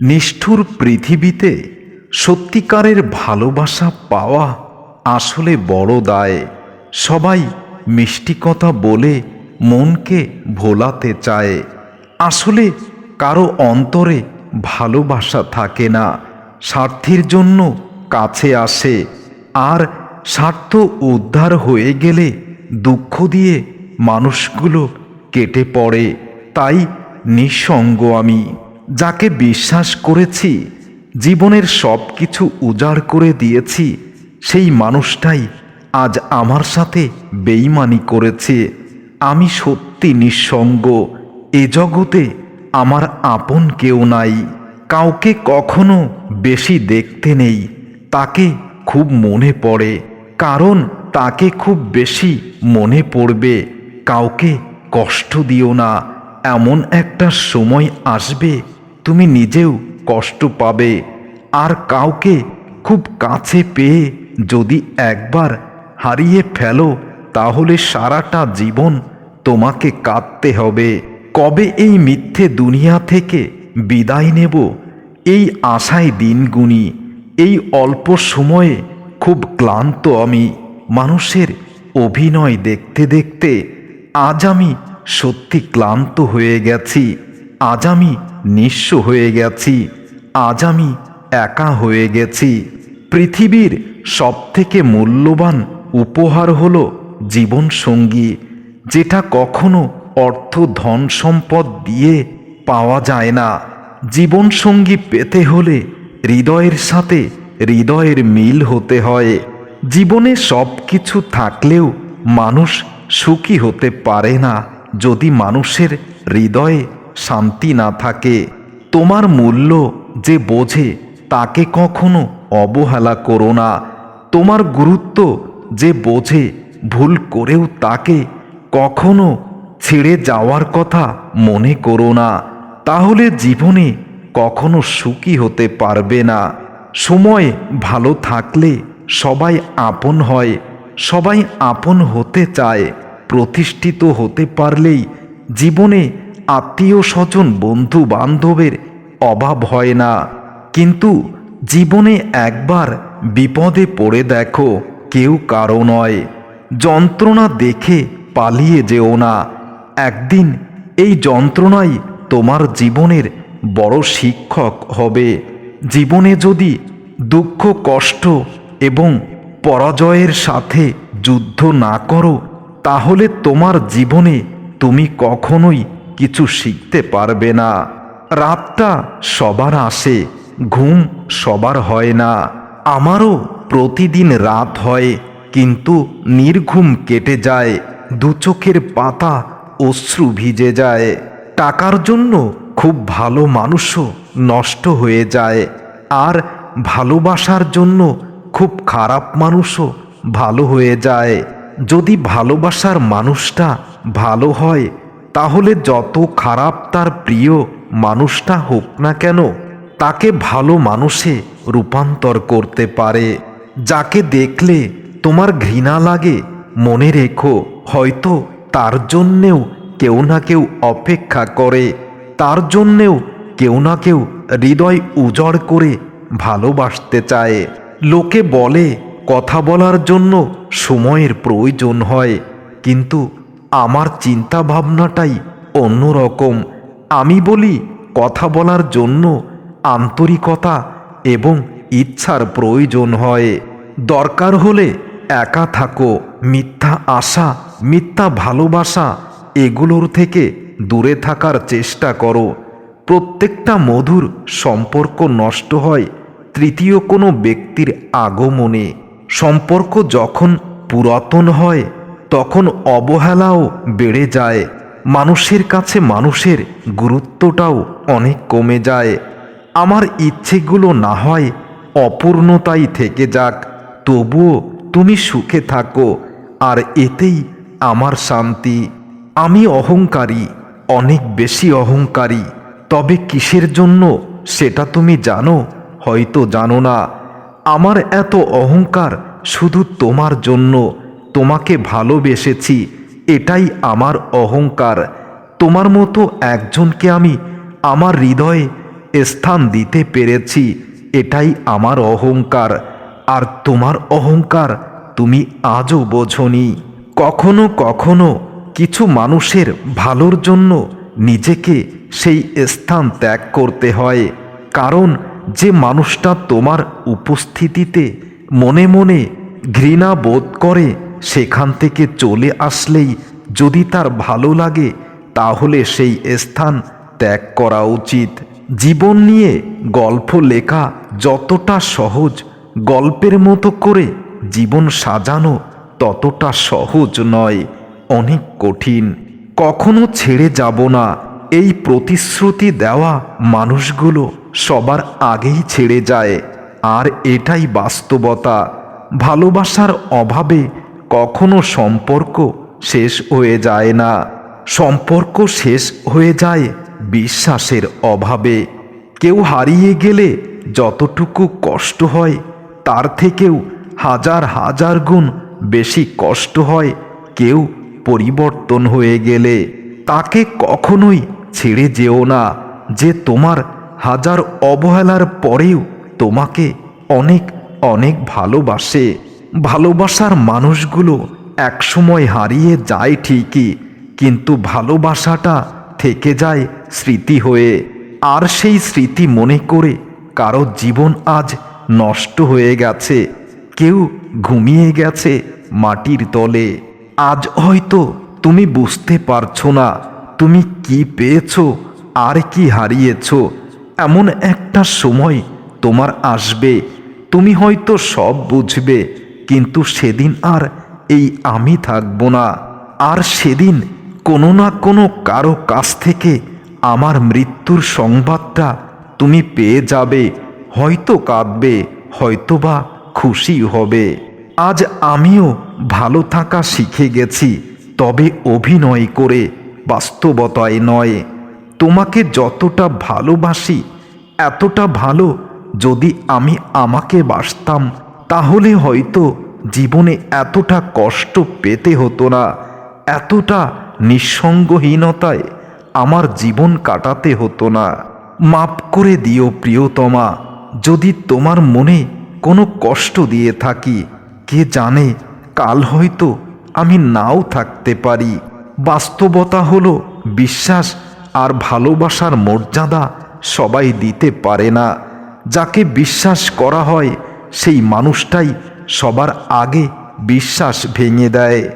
নিষ্ঠুর পৃথিবীতে সত্যিকারের ভালোবাসা পাওয়া আসলে বড় দায়। সবাই মিষ্টি কথা বলে মনকে ভোলাতে চায়। আসলে কারও অন্তরে ভালোবাসা থাকে না, স্বার্থের জন্য কাছে আসে। আর স্বার্থ উদ্ধার হয়ে গেলে দুঃখ দিয়ে মানুষগুলো কেটে পড়ে, তাই নিঃসঙ্গ আমি। যাকে বিশ্বাস করেছি, জীবনের সব কিছু উজাড় করে দিয়েছি, সেই মানুষটাই আজ আমার সাথে বেইমানি করেছে। আমি সত্যি নিঃসঙ্গ, এ জগতে আমার আপন কেউ নাই। কাউকে কখনো বেশি দেখতে নেই, তাকে খুব মনে পড়ে। কারণ তাকে খুব বেশি মনে পড়বে। কাউকে কষ্ট দিও না, এমন একটা সময় আসবে তুমি নিজেও কষ্ট পাবে। আর কাউকে খুব কাছে পেয়ে যদি একবার হারিয়ে ফেলো, তাহলে সারাটা জীবন তোমাকে কাঁদতে হবে। কবে এই মিথ্যে দুনিয়া থেকে বিদায় নেব? এই আশায় দিন এই অল্প সময়ে খুব ক্লান্ত আমি। মানুষের অভিনয় দেখতে দেখতে আজ আমি সত্যি ক্লান্ত হয়ে গেছি। আজ আমি নিঃস্ব হয়ে গেছি। আজ আমি একা হয়ে গেছি। পৃথিবীর সবথেকে মূল্যবান উপহার হলো জীবন সঙ্গী যেটা কখনো অর্থ ধন সম্পদ দিয়ে পাওয়া যায় না। জীবন সঙ্গী পেতে হলে হৃদয়ের সাথে হৃদয়ের মিল হতে হয়। জীবনে সব কিছু থাকলেও মানুষ সুখী হতে পারে না। যদি মানুষের হৃদয়ে শান্তি না থাকে। তোমার মূল্য যে বোঝে, তাকে কখনো অবহেলা করো না। তোমার গুরুত্ব যে বোঝে, ভুল করেও তাকে কখনো ছেড়ে যাওয়ার কথা মনে করো না। তাহলে জীবনে কখনো সুখী হতে পারবে না। সময় ভালো থাকলে সবাই আপন হয়, সবাই আপন হতে চায়। প্রতিষ্ঠিত হতে পারলেই জীবনে আত্মীয় স্বজন, বন্ধু বান্ধবের অভাব হয় না। কিন্তু জীবনে একবার বিপদে পড়ে দেখো, কেউ কারও নয়। যন্ত্রণা দেখে পালিয়ে যেও না। একদিন এই যন্ত্রণাই তোমার জীবনের বড় শিক্ষক হবে। জীবনে যদি দুঃখ, কষ্ট এবং পরাজয়ের সাথে যুদ্ধ না করো, তাহলে তোমার জীবনে তুমি কখনোই কিছু শিখতে পারবে না। রাতটা সবার আসে, ঘুম সবার হয় না। আমারও প্রতিদিন রাত হয়, কিন্তু নির্ঘুম কেটে যায়, দু চোখের পাতা অশ্রু ভিজে যায়। টাকার জন্য খুব ভালো মানুষও নষ্ট হয়ে যায়, আর ভালোবাসার জন্য খুব খারাপ মানুষও ভালো হয়ে যায়। যদি ভালোবাসার মানুষটা ভালো হয় তাহলে যত খারাপ তার প্রিয় মানুষটা হোক না কেন, তাকে ভালো মানুষে রূপান্তর করতে পারে। যাকে দেখলে তোমার ঘৃণা লাগে, মনে রেখো, হয়তো তার জন্যেও কেউ না কেউ অপেক্ষা করে। তার জন্যেও কেউ না কেউ হৃদয় উজড় করে ভালোবাসতে চায়। লোকে বলে, কথা বলার জন্য সময়ের প্রয়োজন হয়, কিন্তু আমার চিন্তা ভাবনাটাই অন্যরকম। আমি বলি, কথা বলার জন্য আন্তরিকতা এবং ইচ্ছার প্রয়োজন হয়। দরকার হলে একা থাকো, মিথ্যা আশা, মিথ্যা ভালোবাসা, এগুলোর থেকে দূরে থাকার চেষ্টা করো। প্রত্যেকটা মধুর সম্পর্ক নষ্ট হয় তৃতীয় কোনো ব্যক্তির আগমনে। সম্পর্ক যখন পুরাতন হয় তখন অবহেলাও বেড়ে যায়। মানুষের কাছে মানুষের গুরুত্বটাও অনেক কমে যায়। আমার ইচ্ছেগুলো না হয় অপূর্ণতাই থেকে যাক। তবুও তুমি সুখে থাকো, আর এতেই আমার শান্তি। আমি অহংকারী, অনেক বেশি অহংকারী। তবে কিসের জন্য সেটা তুমি জানো? হয়তো জানো না। আমার এত অহংকার শুধু তোমার জন্য। তোমাকে ভালোবেসেছি, এটাই আমার অহংকার। তোমার মতো একজনকে আমি আমার হৃদয়ে স্থান দিতে পেরেছি, এটাই আমার অহংকার। আর তোমার অহংকার তুমি আজও বোঝনি। কখনো কখনো কিছু মানুষের ভালোর জন্য নিজেকে সেই স্থান ত্যাগ করতে হয়। কারণ যে মানুষটা তোমার উপস্থিতিতে মনে মনে ঘৃণা বোধ করে সেখান থেকে চলে আসলেই যদি তার ভালো লাগে, তাহলে সেই স্থান ত্যাগ করা উচিত। জীবন নিয়ে গল্প লেখা যতটা সহজ, গল্পের মতো করে জীবন সাজানো ততটা সহজ নয়, অনেক কঠিন। কখনো ছেড়ে যাব না। এই প্রতিশ্রুতি দেওয়া মানুষগুলো সবার আগেই ছেড়ে যায়। আর এটাই বাস্তবতা। ভালোবাসার অভাবে কখনো সম্পর্ক শেষ হয়ে যায় না। সম্পর্ক শেষ হয়ে যায় বিশ্বাসের অভাবে। কেউ হারিয়ে গেলে যতটুকু কষ্ট হয়, তার থেকেও হাজার হাজার গুণ বেশি কষ্ট হয় কেউ পরিবর্তন হয়ে গেলে। তাকে কখনোই ছেড়ে যেও না যে তোমার হাজার অবহেলার পরেও তোমাকে অনেক অনেক ভালোবাসে। ভালোবাসার মানুষগুলো একসময় হারিয়ে যায় ঠিকই, কিন্তু ভালোবাসাটা থেকে যায় স্মৃতি হয়ে। আর সেই স্মৃতি মনে করে কারও জীবন আজ নষ্ট হয়ে গেছে, কেউ ঘুমিয়ে গেছে মাটির তলে। আজ হয়তো তুমি বুঝতে পারছ না, তুমি কি পেয়েছ, আর কি হারিয়েছো। এমন একটা সময় তোমার আসবে, তুমি হয়তো সব বুঝবে। কিন্তু সেদিন আর এই আমি থাকব না। আর সেদিন কোনো না কোনো কারও কাছ থেকে আমার মৃত্যুর সংবাদটা তুমি পেয়ে যাবে। হয়তো কাঁদবে হয়তো বা খুশি হবে। আজ আমিও ভালো থাকা শিখে গেছি, তবে অভিনয় করে বাস্তবতায় নয়। তোমাকে যতটা ভালোবাসি, এতটা ভালো যদি আমি আমাকে বাসতাম তাহলে হয়তো জীবনে এতটা কষ্ট পেতে হতো না, এতটা নিঃসঙ্গহীনতায় আমার জীবন কাটাতে হতো না। মাপ করে দিও প্রিয়তমা, যদি তোমার মনে কোনো কষ্ট দিয়ে থাকি, কে জানে কাল হয়তো আমি নাও থাকতে পারি। বাস্তবতা হলো বিশ্বাস আর ভালোবাসার মর্যাদা সবাই দিতে পারে না। যাকে বিশ্বাস করা হয় সেই মানুষটাই সবার আগে বিশ্বাস ভেঙে দেয়।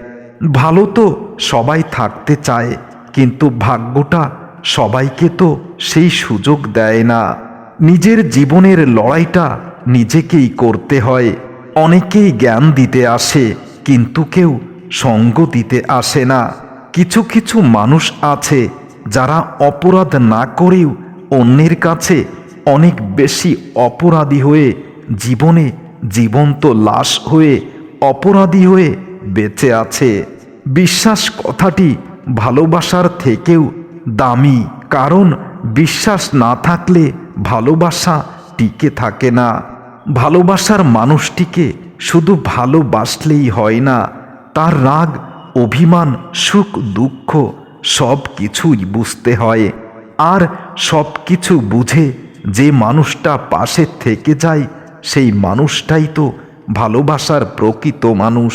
ভালো তো সবাই থাকতে চায়, কিন্তু ভাগ্যটা সবাইকে তো সেই সুযোগ দেয় না। নিজের জীবনের লড়াইটা নিজেকেই করতে হয়। অনেকেই জ্ঞান দিতে আসে, কিন্তু কেউ সঙ্গ দিতে আসে না। কিছু কিছু মানুষ আছে যারা অপরাধ না করেও অন্যের কাছে অনেক বেশি অপরাধী হয়ে জীবনে জীবন্ত লাশ হয়ে, অপরাধী হয়ে বেঁচে আছে। বিশ্বাস কথাটি ভালোবাসার থেকেও দামি, কারণ বিশ্বাস না থাকলে ভালোবাসা টিকে থাকে না। ভালোবাসার মানুষটিকে শুধু ভালোবাসলেই হয় না, তার রাগ, অভিমান, সুখ, দুঃখ সব কিছুই বুঝতে হয়। আর সব কিছু বুঝে যে মানুষটা পাশে থেকে যায় সেই মানুষটাই তো ভালোবাসার প্রকৃত মানুষ।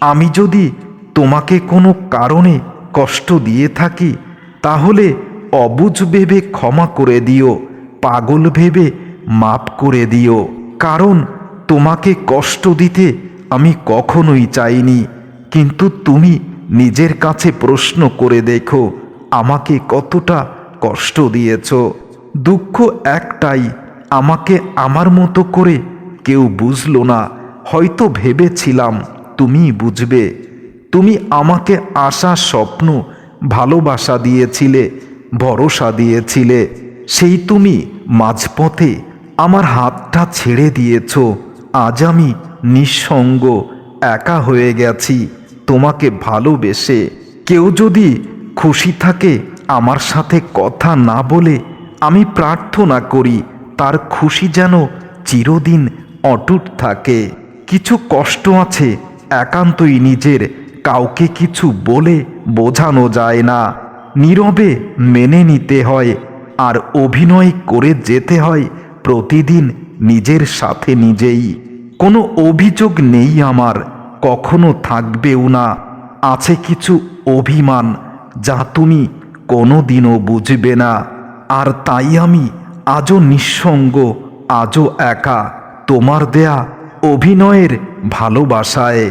আমি যদি তোমাকে কোনো কারণে কষ্ট দিয়ে থাকি, তাহলে অবুঝ ভেবে ক্ষমা করে দিও, পাগল ভেবে মাপ করে দিও। কারণ তোমাকে কষ্ট দিতে আমি কখনোই চাইনি। কিন্তু তুমি নিজের কাছে প্রশ্ন করে দেখো, আমাকে কতটা কষ্ট দিয়েছ। দুঃখ একটাই আমাকে আমার মতো করে কেউ বুঝলো না। হয়তো ভেবেছিলাম তুমি বুঝবে। তুমি আমাকে আশা, স্বপ্ন, ভালোবাসা দিয়েছিলে, ভরসা দিয়েছিলে। সেই তুমি মাঝপথে আমার হাতটা ছেড়ে দিয়েছ। আজ আমি নিঃসঙ্গ, একা হয়ে গেছি। তোমাকে ভালোবেসে কেউ যদি খুশি থাকে, আমার সাথে কথা না বলে আমি প্রার্থনা করি। তার খুশি যেন চিরদিন অটুট থাকে। কিছু কষ্ট আছে, একান্তই নিজের। কাউকে কিছু বলে বোঝানো যায় না। নীরবে মেনে নিতে হয়, আর অভিনয় করে যেতে হয় প্রতিদিন নিজের সাথে নিজেই। কোনো অভিযোগ নেই আমার, কখনো থাকবেও না। আছে কিছু অভিমান, যা তুমি কোনো দিনও বুঝবে না। আর তাই আমি আজও নিঃসঙ্গ আজও একা। তোমার দেয়া অভিনয়ের ভালোবাসায়।